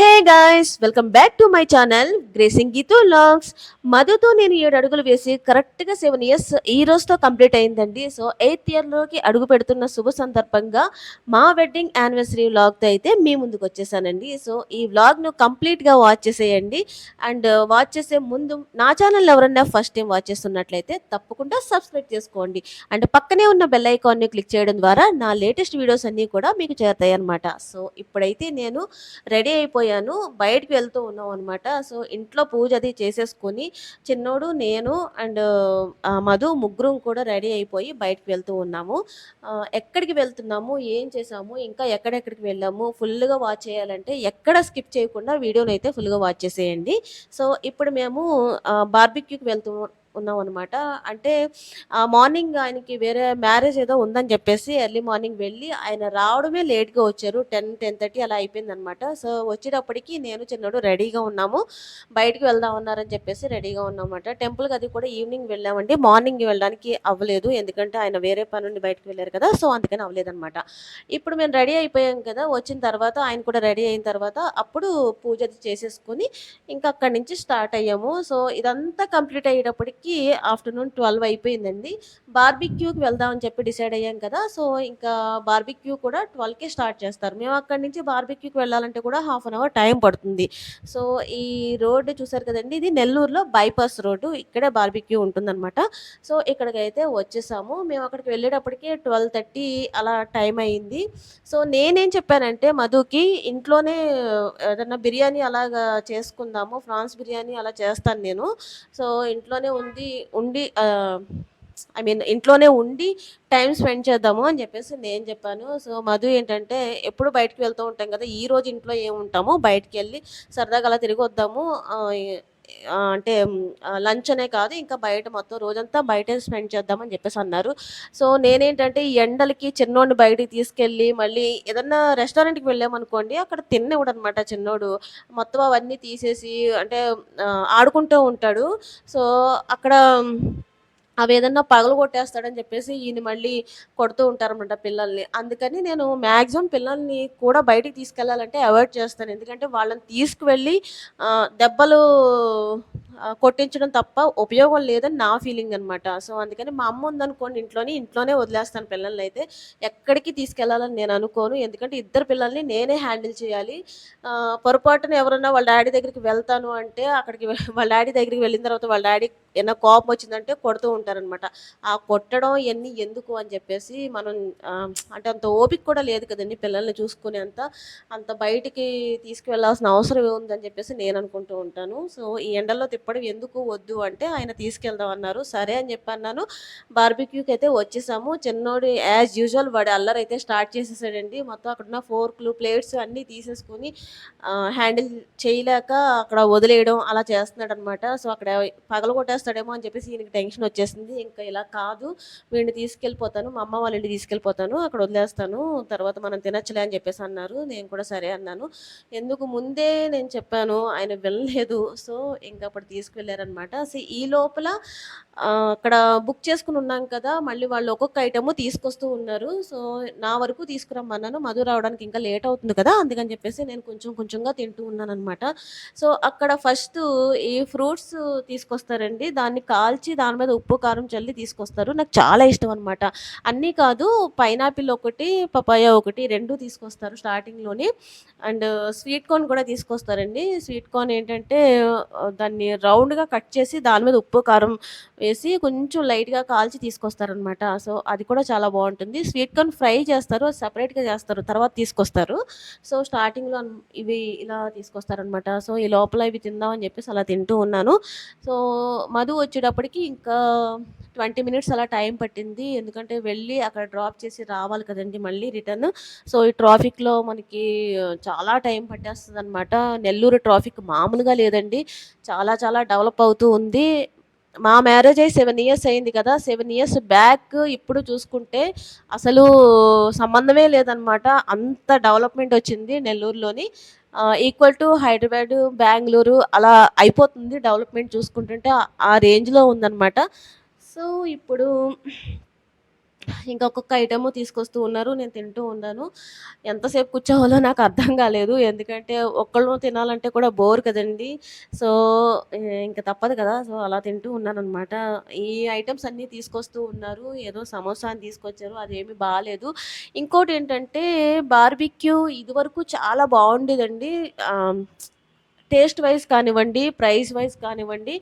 hey hey welcome back to my channel gracing Geetu logs మధుతో నేను ఏడు అడుగులు వేసి కరెక్ట్గా సెవెన్ ఇయర్స్ ఈ రోజుతో కంప్లీట్ అయిందండి. సో ఎయిత్ ఇయర్లోకి అడుగు పెడుతున్న శుభ సందర్భంగా మా వెడ్డింగ్ యానివర్సరీ వ్లాగ్తో అయితే మీ ముందుకు వచ్చేసానండి. సో ఈ వ్లాగ్ను కంప్లీట్గా వాచ్ చేసేయండి. అండ్ వాచ్ uh, చేసే ముందు నా ఛానల్ ఎవరన్నా ఫస్ట్ టైం వాచ్ చేస్తున్నట్లయితే తప్పకుండా సబ్స్క్రైబ్ చేసుకోండి. అండ్ పక్కనే ఉన్న బెల్ ఐకాన్ని క్లిక్ చేయడం ద్వారా నా లేటెస్ట్ వీడియోస్ అన్నీ కూడా మీకు చేరుతాయి అనమాట సో ఇప్పుడైతే నేను రెడీ అయిపోయాను. బయటికి వెళ్తూ ఉన్నాం అనమాట సో ఇంట్లో పూజ అది చేసేసుకొని చిన్నోడు నేను అండ్ మధు ముగ్గురం కూడా రెడీ అయిపోయి బయటకు వెళ్తూ ఉన్నాము. ఎక్కడికి వెళ్తున్నాము? ఏం చేసాము ఇంకా ఎక్కడెక్కడికి వెళ్ళాము? ఫుల్గా వాచ్ చేయాలంటే ఎక్కడ స్కిప్ చేయకుండా వీడియోని అయితే ఫుల్గా వాచ్ చేసేయండి. సో ఇప్పుడు మేము బార్బిక్యూకి వెళ్తూ ఉన్నాం అనమాట అంటే మార్నింగ్ ఆయనకి వేరే మ్యారేజ్ ఏదో ఉందని చెప్పేసి ఎర్లీ మార్నింగ్ వెళ్ళి ఆయన రావడమే లేట్గా వచ్చారు. టెన్ టెన్ థర్టీ అలా అయిపోయింది అనమాట సో వచ్చేటప్పటికి నేను చిన్నడు రెడీగా ఉన్నాము. బయటికి వెళ్దాం ఉన్నారని చెప్పేసి రెడీగా ఉన్నామన్నమాట టెంపుల్కి అది కూడా ఈవినింగ్ వెళ్ళామండి. మార్నింగ్ వెళ్ళడానికి అవ్వలేదు. ఎందుకంటే ఆయన వేరే పని నుండి బయటకు వెళ్ళారు కదా సో అందుకని అవ్వలేదన్నమాట ఇప్పుడు మేము రెడీ అయిపోయాం కదా వచ్చిన తర్వాత ఆయన కూడా రెడీ అయిన తర్వాత అప్పుడు పూజ అది చేసేసుకొని ఇంకా అక్కడి నుంచి స్టార్ట్ అయ్యాము. సో ఇదంతా కంప్లీట్ అయ్యేటప్పటికి ఆఫ్టర్నూన్ ట్వెల్వ్ అయిపోయిందండి. బార్బిక్యూకి వెళ్దామని చెప్పి డిసైడ్ అయ్యాం కదా సో ఇంకా బార్బిక్యూ కూడా ట్వెల్వ్కే స్టార్ట్ చేస్తారు. మేము అక్కడి నుంచి బార్బిక్యూకి వెళ్ళాలంటే కూడా హాఫ్ అన్ అవర్ టైం పడుతుంది. సో ఈ రోడ్డు చూసారు కదండి ఇది నెల్లూరులో బైపాస్ రోడ్డు ఇక్కడే బార్బిక్యూ ఉంటుందన్నమాట. సో ఇక్కడికైతే వచ్చేసాము. మేము అక్కడికి వెళ్ళేటప్పటికి ట్వెల్వ్ థర్టీ అలా టైం అయింది. సో నేనేం చెప్పానంటే మధుకి ఇంట్లోనే ఏదన్నా బిర్యానీ అలాగా చేసుకుందాము ఫ్రాన్స్ బిర్యానీ అలా చేస్తాను నేను. సో ఇంట్లోనే ఉంది ఉండి ఐ మీన్ ఇంట్లోనే ఉండి టైం స్పెండ్ చేద్దాము అని చెప్పేసి నేను చెప్పాను. సో మధు ఏంటంటే ఎప్పుడు బయటకు వెళ్తూ ఉంటాం కదా ఈ రోజు ఇంట్లో ఏముంటాము బయటికి వెళ్ళి సరదాగా అలా తిరిగి వద్దాము. అంటే లంచ్ అనే కాదు ఇంకా బయట మొత్తం రోజంతా బయటే స్పెండ్ చేద్దామని చెప్పేసి అన్నారు. సో నేనేంటంటే ఈ ఎండలకి చిన్నోడిని బయటికి తీసుకెళ్ళి మళ్ళీ ఏదన్నా రెస్టారెంట్కి వెళ్ళామనుకోండి అక్కడ తిన్నివ్వడు అనమాట చిన్నోడు. మొత్తం అవన్నీ తీసేసి అంటే ఆడుకుంటూ ఉంటాడు. సో అక్కడ అవి ఏదన్నా పగలు కొట్టేస్తాడని చెప్పేసి ఈయన మళ్ళీ కొడుతూ ఉంటారనమాట పిల్లల్ని. అందుకని నేను మ్యాక్సిమం పిల్లల్ని కూడా బయటికి తీసుకెళ్ళాలంటే అవాయిడ్ చేస్తాను. ఎందుకంటే వాళ్ళని తీసుకువెళ్ళి దెబ్బలు కొట్టించడం తప్ప ఉపయోగం లేదని నా ఫీలింగ్ అనమాట సో అందుకని మా అమ్మ ఉందనుకోండి ఇంట్లోని ఇంట్లోనే వదిలేస్తాను పిల్లల్ని అయితే ఎక్కడికి తీసుకెళ్ళాలని నేను అనుకోను. ఎందుకంటే ఇద్దరు పిల్లల్ని నేనే హ్యాండిల్ చేయాలి. పొరపాటున ఎవరన్నా వాళ్ళ డాడీ దగ్గరికి వెళ్తాను అంటే అక్కడికి వాళ్ళ డాడీ దగ్గరికి వెళ్ళిన తర్వాత వాళ్ళ డాడీ ఏమైనా కోపం వచ్చిందంటే కొడుతూ ఉంటారనమాట ఆ కొట్టడం ఇవన్నీ ఎందుకు అని చెప్పేసి మనం అంటే అంత ఓపిక కూడా లేదు కదండి పిల్లల్ని చూసుకునే అంత. అంత బయటికి తీసుకువెళ్ళాల్సిన అవసరం ఉందని చెప్పేసి నేను అనుకుంటూ ఉంటాను. సో ఈ ఎండల్లో తిప్పడం ఎందుకు వద్దు అంటే ఆయన తీసుకెళ్దాం అన్నారు. సరే అని చెప్పి అన్నాను. బార్బిక్యూకి అయితే వచ్చేసాము. చిన్నోడు యాజ్ యూజువల్ వాడి అల్లరి అయితే స్టార్ట్ చేసేసాడండి. మొత్తం అక్కడ ఉన్న ఫోర్క్లు ప్లేట్స్ అన్నీ తీసేసుకొని హ్యాండిల్ చేయలేక అక్కడ వదిలేయడం అలా చేస్తున్నాడు అనమాట సో అక్కడ పగల కొట్టేస్తాడేమో అని చెప్పేసి ఈయనకి టెన్షన్ వచ్చేసింది. ఇంకా ఇలా కాదు. వీడిని తీసుకెళ్ళిపోతాను. మా అమ్మ వాళ్ళ ఇంటికి తీసుకెళ్ళిపోతాను. అక్కడ వదిలేస్తాను. తర్వాత మనం తినచ్చులే అని చెప్పేసి అన్నారు. నేను కూడా సరే అన్నాను. ఎందుకు ముందే నేను చెప్పాను. ఆయన వెళ్ళలేదు సో ఇంకా అప్పుడు తీసుకువెళ్ళారనమాట సో ఈ లోపల అక్కడ బుక్ చేసుకుని ఉన్నాం కదా మళ్ళీ వాళ్ళు ఒక్కొక్క ఐటము తీసుకొస్తూ ఉన్నారు. సో నా వరకు తీసుకురమ్మన్నాను. మధు రావడానికి ఇంకా లేట్ అవుతుంది కదా అందుకని చెప్పేసి నేను కొంచెం కొంచెంగా తింటూ ఉన్నాను అనమాట సో అక్కడ ఫస్ట్ ఈ ఫ్రూట్స్ తీసుకొస్తారండి దాన్ని కాల్చి దాని మీద ఉప్పు కారం చల్లి తీసుకొస్తారు. నాకు చాలా ఇష్టం అనమాట అన్నీ కాదు పైనాపిల్ ఒకటి పపాయ ఒకటి రెండు తీసుకొస్తారు స్టార్టింగ్లోని అండ్ స్వీట్ కార్న్ కూడా తీసుకొస్తారండి. స్వీట్ కార్న్ ఏంటంటే దాన్ని రౌండ్గా కట్ చేసి దాని మీద ఉప్పు కారం వేసి కొంచెం లైట్గా కాల్చి తీసుకొస్తారనమాట సో అది కూడా చాలా బాగుంటుంది. స్వీట్ కార్న్ ఫ్రై చేస్తారు సపరేట్గా చేస్తారు తర్వాత తీసుకొస్తారు. సో స్టార్టింగ్లో ఇవి ఇలా తీసుకొస్తారనమాట సో ఈ లోపల ఇవి తిందామని చెప్పేసి అలా తింటూ ఉన్నాను. సో మధు వచ్చేటప్పటికి ఇంకా ట్వంటీ మినిట్స్ అలా టైం పట్టింది. ఎందుకంటే వెళ్ళి అక్కడ డ్రాప్ చేసి రావాలి కదండి మళ్ళీ రిటర్న్. సో ఈ ట్రాఫిక్లో మనకి చాలా టైం పట్టేస్తుంది అనమాట నెల్లూరు ట్రాఫిక్ మామూలుగా లేదండి. చాలా చాలా డెవలప్ అవుతూ ఉంది. మా మ్యారేజ్ అయ్యి సెవెన్ ఇయర్స్ అయింది కదా సెవెన్ ఇయర్స్ బ్యాక్ ఇప్పుడు చూసుకుంటే అసలు సంబంధమే లేదనమాట అంత డెవలప్మెంట్ వచ్చింది నెల్లూరులోని. ఈక్వల్ టు హైదరాబాద్ బెంగళూరు అలా అయిపోతుంది డెవలప్మెంట్ చూసుకుంటుంటే ఆ- ఆ రేంజ్లో ఉందన్నమాట. సో ఇప్పుడు ఇంకా ఒక్కొక్క ఐటెము తీసుకొస్తూ ఉన్నారు. నేను తింటూ ఉన్నాను. ఎంతసేపు కూర్చోవాలో నాకు అర్థం కాలేదు. ఎందుకంటే ఒక్కళ్ళు తినాలంటే కూడా బోర్ కదండీ! సో, ఇంకా ఇంక తప్పదు కదా! సో, అలా తింటూ ఉన్నాననమాట. ఈ ఐటమ్స్ అన్నీ తీసుకొస్తూ ఉన్నారు. ఏదో సమోసా అని తీసుకొచ్చారు. అదేమి ఇంకోటి ఏంటంటే బార్బిక్యూ ఇదివరకు చాలా బాగుండేదండి టేస్ట్ వైస్ కానివ్వండి, ప్రైస్ వైస్ కానివ్వండి,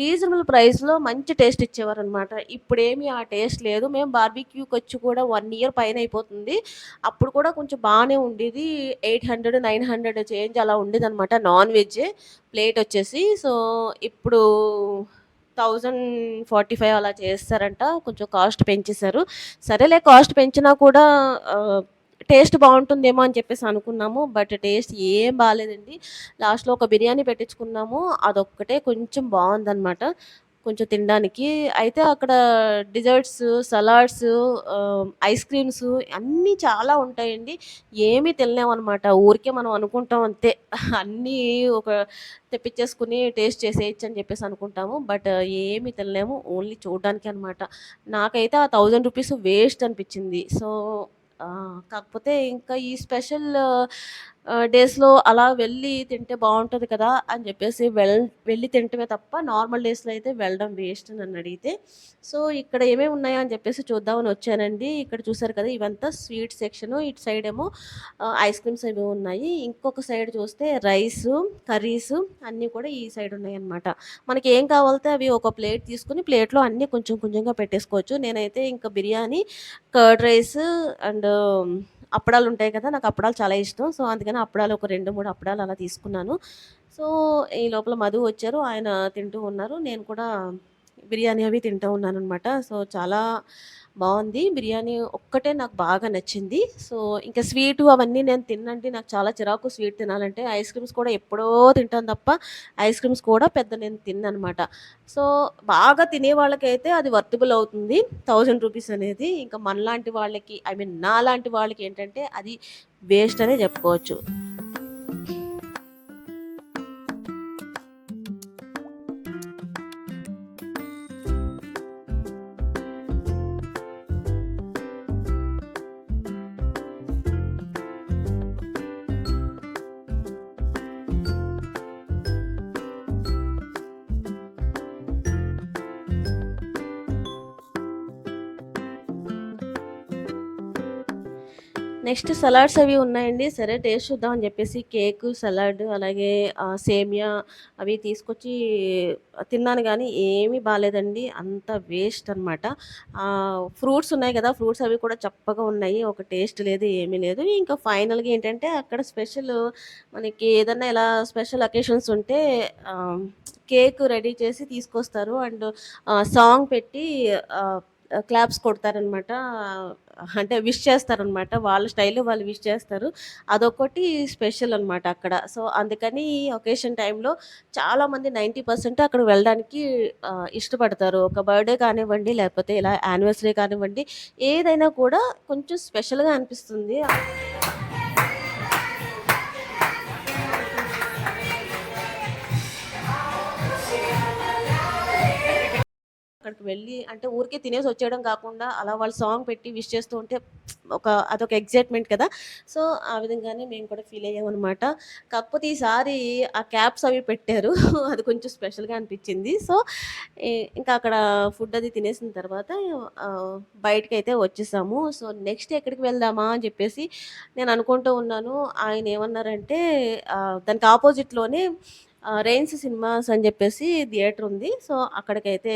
రీజనబుల్ ప్రైస్‌లో మంచి టేస్ట్ ఇచ్చేవారనమాట. ఇప్పుడేమి ఆ టేస్ట్ లేదు. మేము బార్బిక్యూకొచ్చి కూడా వన్ ఇయర్ పైన అయిపోతుంది. అప్పుడు కూడా కొంచెం బాగానే ఉండేది. 800, 900 చేంజ్ అలా ఉండేదనమాట. నాన్ వెజ్ ప్లేట్ వచ్చేసి సో, ఇప్పుడు 1045 అలా చేస్తారంట కొంచెం కాస్ట్ పెంచేశారు. సరేలే కాస్ట్ పెంచినా కూడా టేస్ట్ బాగుంటుందేమో అని చెప్పేసి అనుకున్నాము. బట్ టేస్ట్ ఏం బాగాలేదండి లాస్ట్‌లో ఒక బిర్యానీ పెట్టించుకున్నాము. అదొక్కటే కొంచెం బాగుందనమాట కొంచెం తినడానికి. అయితే అక్కడ డిజర్ట్స్, సలాడ్స్ ఐస్ క్రీమ్స్ అన్నీ చాలా ఉంటాయండి. ఏమి తినలేమనమాట. ఊరికే మనం అనుకుంటాం అంతే. అన్నీ ఒక తెప్పించేసుకొని టేస్ట్ చేసేయచ్చు అని చెప్పేసి అనుకుంటాము. బట్ ఏమీ తినలేము. ఓన్లీ చూడడానికి అనమాట. నాకైతే ఆ థౌజండ్ రూపీస్ వేస్ట్ అనిపించింది. సో, కాకపోతే ఇంకా ఈ స్పెషల్ డేస్‌లో అలా వెళ్ళి తింటే బాగుంటుంది కదా! అని చెప్పేసి వెళ్ వెళ్ళి తింటమే తప్ప నార్మల్ డేస్‌లో అయితే వెళ్ళడం వేస్ట్ నన్ను అడిగితే సో, ఇక్కడ ఏమేమి ఉన్నాయో అని చెప్పేసి చూద్దామని వచ్చానండి. ఇక్కడ చూసారు కదా! ఇవంతా స్వీట్ సెక్షను. ఇటు సైడ్ ఏమో ఐస్ క్రీమ్స్ అవి ఉన్నాయి. ఇంకొక సైడ్ చూస్తే రైసు, కర్రీస్ అన్నీ కూడా ఈ సైడ్ ఉన్నాయన్నమాట. మనకి ఏం కావాలితే అవి ఒక ప్లేట్ తీసుకొని ప్లేట్‌లో అన్నీ కొంచెం కొంచెంగా పెట్టేసుకోవచ్చు. నేనైతే ఇంకా బిర్యానీ, కర్డ్ రైస్ అండ్ అప్పడాలు ఉంటాయి కదా! నాకు అప్పడాలు చాలా ఇష్టం. సో, అందుకని అప్పడాలు ఒక 2, 3 అప్పడాలు అలా తీసుకున్నాను. సో, ఈ లోపల మధు వచ్చారు. ఆయన తింటూ ఉన్నారు. నేను కూడా బిర్యానీ అవి తింటూ ఉన్నాను అనమాట సో, చాలా బాగుంది బిర్యానీ ఒక్కటే నాకు బాగా నచ్చింది. సో, ఇంకా స్వీట్ అవన్నీ నేను తిననండి. నాకు చాలా చిరాకు స్వీట్ తినాలంటే. ఐస్ క్రీమ్స్ కూడా ఎప్పుడో తింటాను తప్ప ఐస్ క్రీమ్స్ కూడా పెద్ద నేను తిన్నమాట సో, బాగా తినే వాళ్ళకైతే అది వర్తబుల్ అవుతుంది. థౌజండ్ రూపీస్ అనేది. ఇంకా మనలాంటి వాళ్ళకి ఐ మీన్ నాలాంటి వాళ్ళకి ఏంటంటే అది వేస్ట్ అనే చెప్పుకోవచ్చు. నెక్స్ట్ సలాడ్స్ అవి ఉన్నాయండి. సరే టేస్ట్ చూద్దాం అని చెప్పేసి కేకు, సలాడ్ అలాగే సేమియా అవి తీసుకొచ్చి తిన్నాను కానీ ఏమీ బాగాలేదండి అంత వేస్ట్ అనమాట. ఫ్రూట్స్ ఉన్నాయి కదా! ఫ్రూట్స్ అవి కూడా చప్పగా ఉన్నాయి. ఒక టేస్ట్ లేదు, ఏమీ లేదు. ఇంకా ఫైనల్‌గా ఏంటంటే అక్కడ స్పెషల్ మనకి ఏదన్నా ఇలా స్పెషల్ అకేషన్స్ ఉంటే కేక్ రెడీ చేసి తీసుకొస్తారు. అండ్ సాంగ్ పెట్టి క్లాప్స్ కొడతారనమాట. అంటే విష్ చేస్తారనమాట. వాళ్ళ స్టైల్‌లో వాళ్ళు విష్ చేస్తారు. అదొకటి స్పెషల్ అనమాట అక్కడ. సో, అందుకని ఒకేషన్ టైంలో చాలామంది నైంటీ పర్సెంట్ అక్కడ వెళ్ళడానికి ఇష్టపడతారు. ఒక బర్త్‌డే కానివ్వండి, లేకపోతే ఇలా యానివర్సరీ కానివ్వండి, ఏదైనా కూడా కొంచెం స్పెషల్‌గా అనిపిస్తుంది. అక్కడికి వెళ్ళి అంటే ఊరికే తినేసి వచ్చేయడం కాకుండా అలా వాళ్ళు సాంగ్ పెట్టి విష్ చేస్తూ ఉంటే ఒక అదొక ఎగ్జైట్మెంట్ కదా! సో, ఆ విధంగానే మేము కూడా ఫీల్ అయ్యామనమాట. కాకపోతే ఈసారి ఆ క్యాప్స్ అవి పెట్టారు. అది కొంచెం స్పెషల్‌గా అనిపించింది. సో, ఇంకా అక్కడ ఫుడ్ అది తినేసిన తర్వాత ఆహ్, అయితే వచ్చేసాము. సో, నెక్స్ట్ ఎక్కడికి వెళ్దామా అని చెప్పేసి నేను అనుకుంటూ ఉన్నాను. ఆయన ఏమన్నారంటే దానికి ఆపోజిట్లోనే రెయిన్స్ సినిమాస్ అని చెప్పేసి థియేటర్ ఉంది. సో, అక్కడికైతే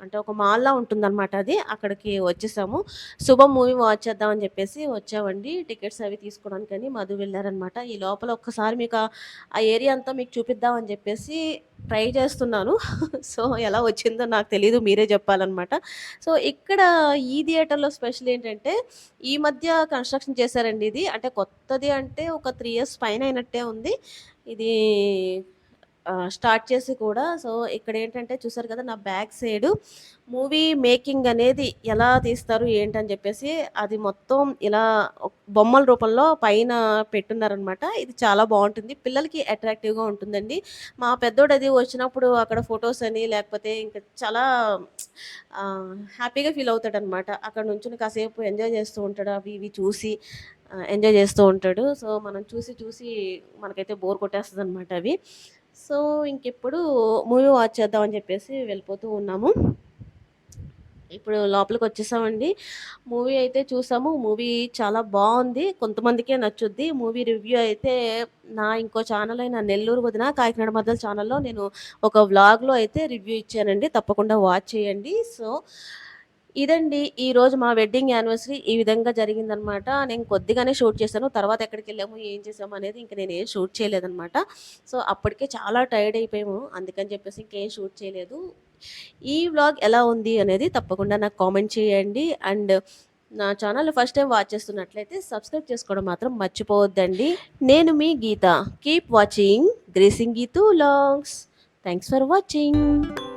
అంటే ఒక మాల్‌లా ఉంటుందనమాట అది. అక్కడికి వచ్చేసాము. 'శుభం' మూవీ వాచ్ చేద్దామని చెప్పేసి వచ్చామండి. టికెట్స్ అవి తీసుకోవడానికని మధు వెళ్ళారనమాట ఈ లోపల ఒక్కసారి మీకు ఆ ఏరియా అంతా మీకు చూపిద్దామని చెప్పేసి ట్రై చేస్తున్నాను. సో, ఎలా వచ్చిందో నాకు తెలీదు. మీరే చెప్పాలనమాట. సో, ఇక్కడ ఈ థియేటర్‌లో స్పెషల్ ఏంటంటే ఈ మధ్య కన్‌స్ట్రక్షన్ చేశారండి ఇది. అంటే కొత్తది అంటే ఒక త్రీ ఇయర్స్ పైన అయినట్టే ఉంది. ఇది స్టార్ట్ చేసి కూడా సో, ఇక్కడ ఏంటంటే చూసారు కదా! నా బ్యాక్ సైడ్ మూవీ మేకింగ్ అనేది ఎలా తీస్తారు ఏంటని చెప్పేసి అది మొత్తం ఇలా బొమ్మల రూపంలో పైన పెట్టున్నారనమాట. ఇది చాలా బాగుంటుంది పిల్లలకి అట్రాక్టివ్‌గా ఉంటుందండి. మా పెద్దోడు అది వచ్చినప్పుడు అక్కడ ఫొటోస్ అని లేకపోతే ఇంకా చాలా హ్యాపీగా ఫీల్ అవుతాడనమాట. అక్కడ నుంచి కాసేపు ఎంజాయ్ చేస్తూ ఉంటాడు. అవి ఇవి చూసి ఎంజాయ్ చేస్తూ ఉంటాడు. సో, మనం చూసి చూసి మనకైతే బోర్ కొట్టేస్తుంది అనమాట అవి. సో, ఇంకెప్పుడు మూవీ వాచ్ చేద్దాం అని చెప్పేసి వెళ్ళిపోతూ ఉన్నాము. ఇప్పుడు లోపలికి వచ్చేసామండి మూవీ అయితే చూసాము. మూవీ చాలా బాగుంది కొంతమందికే నచ్చుద్ది. మూవీ రివ్యూ అయితే నా ఇంకో ఛానల్ అయిన 'నెల్లూరు వదిన కాకినాడ మద్దల ఛానల్‌లో నేను ఒక వ్లాగ్‌లో అయితే రివ్యూ ఇచ్చానండి. తప్పకుండా వాచ్ చేయండి. సో, ఇదండి ఈరోజు మా వెడ్డింగ్ యానివర్సరీ ఈ విధంగా జరిగిందనమాట. నేను కొద్దిగానే షూట్ చేశాను. తర్వాత ఎక్కడికెళ్ళాము, ఏం చేసాము అనేది ఇంక ఏం షూట్ చేయలేదనమాట. సో, అప్పటికే చాలా టైర్డ్ అయిపోయాము. అందుకని చెప్పేసి ఇంకేం షూట్ చేయలేదు. ఈ వ్లాగ్ ఎలా ఉంది అనేది తప్పకుండా నాకు కామెంట్ చేయండి. అండ్ నా ఛానల్ ఫస్ట్ టైం వాచ్ చేస్తున్నట్లయితే సబ్స్క్రైబ్ చేసుకోవడం మాత్రం మర్చిపోవద్దండి. నేను మీ Geetha. Keep watching gracing Geetu logs thanks for watching.